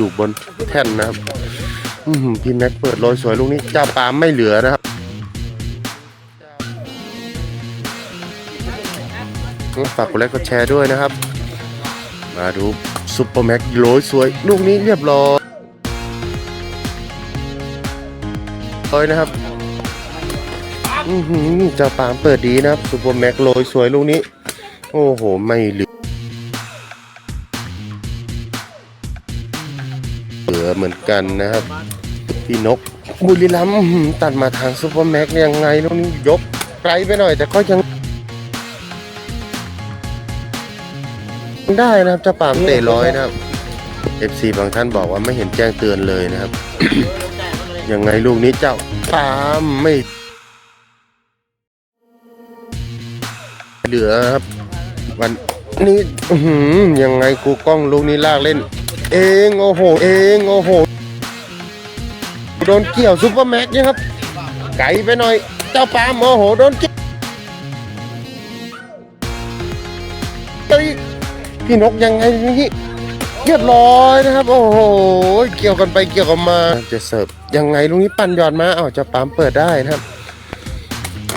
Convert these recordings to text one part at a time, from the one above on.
อยู่บนแท่นนะครับพี่แม็กเปิดโรยสวยลูกนี้เจ้าปาล์มไม่เหลือนะครับฝากกดไลค์กดแชร์ด้วยนะครับ มาดูซุปเปอร์แม็กโรยสวยลูกนี้เรียบร้อยร้ยนะครับอือหือเจ้าปาล์มเปิดดีนะครับซุปเปอร์แม็กโรยสวยลูกนี้ โอ้โห ไม่เหลือ อเหมือนกันนะครับ พี่นกบุรีรัมตัดมาทางซุปเปอร์แม็กยังไงลูกนี้ยกไกลไปหน่อย แต่ก็ยังได้นะครับจ้าปามเตะร้อยนะครับ FC บางท่านบอกว่าไม่เห็นแจ้งเตือนเลยนะครับ ยังไงลูกนี้เจ้าปามไม่เหลือครับ วันนี้ยังไงกูกล้องลูกนี้ลากเล่น เองโอ้โหเองโอ้โหโดนเกี่ยวซุปเปอร์แม็กซ์เนี่ยครับ ไกลไปหน่อย เจ้าปาล์มโอ้โหโดนเกี่ยวพี่นกยังไงนี่เรียบร้อยนะครับ โอ้โห เกี่ยวกันไปเกี่ยวกันมาจะเสิร์ฟยังไงลูกนี้ปั่นยอดมาเอ้าเจ้าปามเปิดได้นะครับ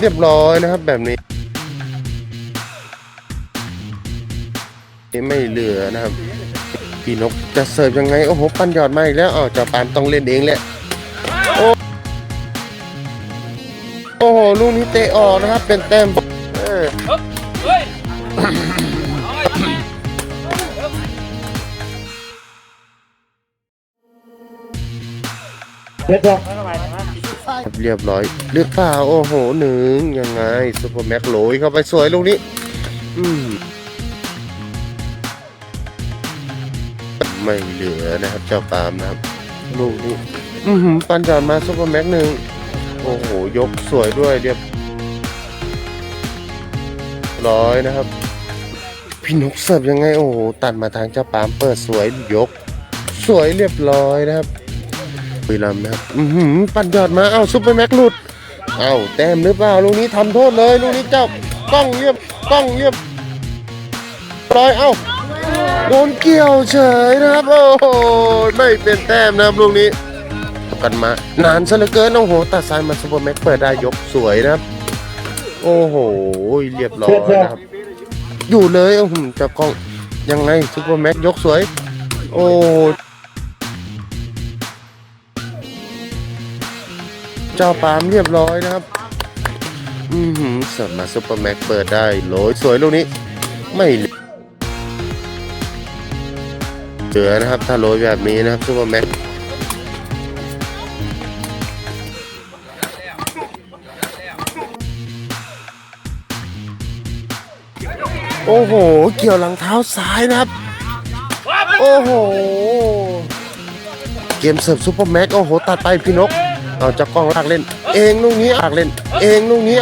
เรียบร้อยนะครับแบบนี้ไม่เหลือนะครับ พี่นกจะเสิร์ฟยังไง โอ้โห ปั้นยอดมาอีกแล้วอ้าวเจ้าปาล์มต้องเล่นเองแหละโอ้โห ลูกนี้เตะออกนะครับ เป็นแต้มเออเฮ้ยเรียบร้อยเลือกเปล่าโอ้โหหนึ่งยังไงซุปเปอร์แม็กโหลยเข้าไปสวยลูกนี้ อืม ไม่เหลือนะครับ เจ้าปาล์มนะครับ ลูกนี้อือหือปันจอดมาซุปเปอร์แม็กหนึ่งโอ้โห ยกสวยด้วยเรียบร้อยนะครับ พี่นกเสิร์ฟยังไง โอ้โห ตัดมาทางเจ้าปาล์มเปิดสวยยก สวยเรียบร้อยนะครับบุรีรัมย์นะครับอือหือปันยอดมาเอ้าซุปเปอร์แม็กหลุดเอ้าแต้มหรือเปล่าลูกนี้ทำโทษเลยลูกนี้เจ้ากล้องเรียบกล้องเรียบร้อยเอ้า โดนเกี่ยวเฉยนะครับโอ้โหไม่เป็นแต้มนะครับลูกนี้กันมานานซะเหลือเกินโอ้โหตัดซ้ายมาซุเปอร์แม็กเปิดได้ยกสวยนะครับ โอ้โหเรียบร้อยนะครับ อยู่เลยโอ้โหจ้ากล้องยังไงซุปเปอร์แม็กยกสวย โอ้เจ้าปามเรียบร้อยนะครับ อือหือเสิร์ฟมาซุปเปอร์แม็กเปิดได้โหลยสวยลูกนี้ ไม่ เหลือนะครับ ถ้าโรยแบบนี้นะครับซุปเปอร์แม็กโอ้โห เกี่ยวหลังเท้าซ้ายนะครับ โอ้โห เกมเสิร์ฟซุปเปอร์แม็ก โอ้โห ตัดไปพี่นก เอาจากกล้องลากเล่น เองลูกนี้ลากเล่น เองลูกนี้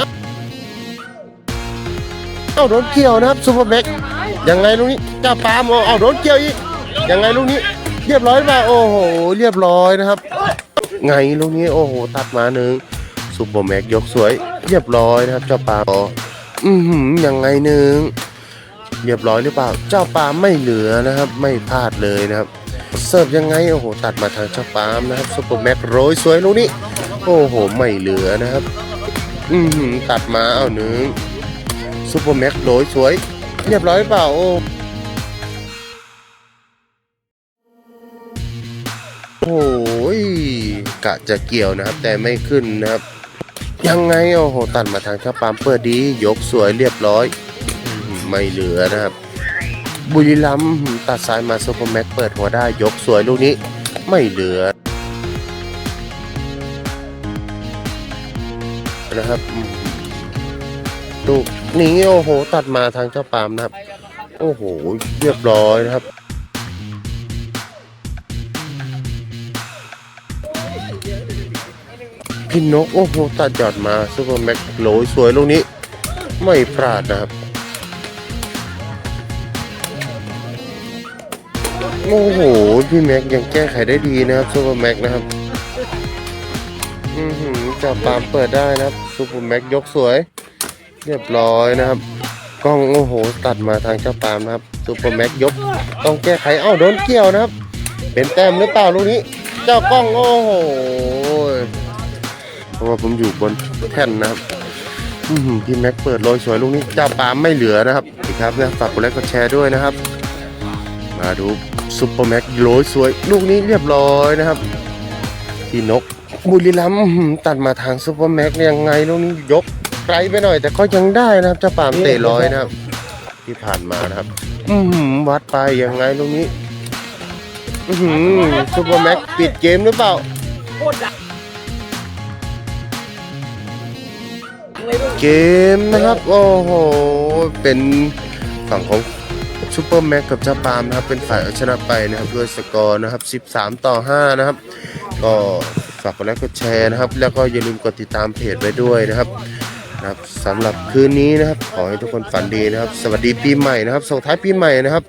เอาโดนเกี่ยวนะครับซุปเปอร์แม็ก ยังไงลูกนี้จ้าปาล์มอเอาโดนเกี่ยวอีก ยังไงลูกนี้ เรียบร้อยป่ะโอ้โห เรียบร้อยนะครับ ไงลูกนี้โอ้โห ตัดมาหนึ่งซุปเปอร์แม็กยกสวย เรียบร้อยนะครับ เจ้าปาล์มอือหือยังไงหนึ่งเรียบร้อยหรือเปล่า เจ้าปาล์มไม่เหลือนะครับ ไม่พลาดเลยนะครับ เสิร์ฟยังไงโอ้โห ตัดมาทางเจ้าปาล์มนะครับซุปเปอร์แม็กโรยสวยลูกนี้ โอ้โห ไม่เหลือนะครับ อือหือตัดมาเอาหนึ่งซูเปอร์แม็กโหลยสวย เรียบร้อยเปล่าโอ้ โอ้ยกะจะเกี่ยวนะครับ แต่ไม่ขึ้นนะครับ ยังไงโอ้โหตัดมาทางเจ้าปามเปิดดียกสวยเรียบร้อย ไม่เหลือนะครับ บุรีรัมตัดซ้ายมาซูเปอร์แม็กเปิดหัวได้ยกสวยลูกนี้ ไม่เหลือนะครับลูกนี้โอ้โห ตัดมาทางเจ้าปามนะครับ โอ้โห เรียบร้อยนะครับ พี่นก โอ้โหตัดยอดมาซูเปอร์แม็กโหลยสวยลูกนี้ ไม่พลาดนะครับ โอ้โห พี่แม็กยังแก้ไขได้ดีนะครับซูเปอร์แม็กนะครับ อือหือเจ้าปามเปิดได้นะครับซูเปอร์แม็กยกสวย เรียบร้อยนะครับกล้องโอ้โห ตัดมาทางเจ้าปามนะครับซูเปอร์แม็กยก ต้องแก้ไขเอ้าโดนเกี่ยวนะครับ เป็นแต้มหรือเปล่าลูกนี้ เจ้ากล้องโอ้โห ราะว่าผมอยู่บนแท่นนะครับพี่แม็กเปิดโรยสวยลูกนี้เจ้าปาล์มไม่เหลือนะครับอีกครับนะฝากกดไลค์กดแชร์ด้วยนะครับ มาดูซุปเปอร์แม็กโรยสวยลูกนี้เรียบร้อยนะครับพี่นกบุรีรัมตัดมาทางซุปเปอร์แม็กยังไงลูกนี้ยกไกลไปหน่อย แต่ก็ยังได้นะครับเจ้าปามเตะร้อยนะครับ ที่ผ่านมานะครับ อืวัดไปยังไงลูกนี้ อืซุปเปอร์แม็กปิดเกมหรือเปล่า เกมนะครับ โอ้โห เป็นฝั่งของซูเปอร์แม็กกับเจ้าปามนะครับ เป็นฝ่ายเอาชนะไปนะครับ ด้วยสกอร์นะครับ 13 ต่อ 5 นะครับ ก็ฝากกดไลค์กดแชร์นะครับ แล้วก็อย่าลืมกดติดตามเพจไว้ด้วยนะครับนะครับสำหรับคืนนี้นะครับ ขอให้ทุกคนฝันดีนะครับ สวัสดีปีใหม่นะครับส่งท้ายปีใหม่นะครับ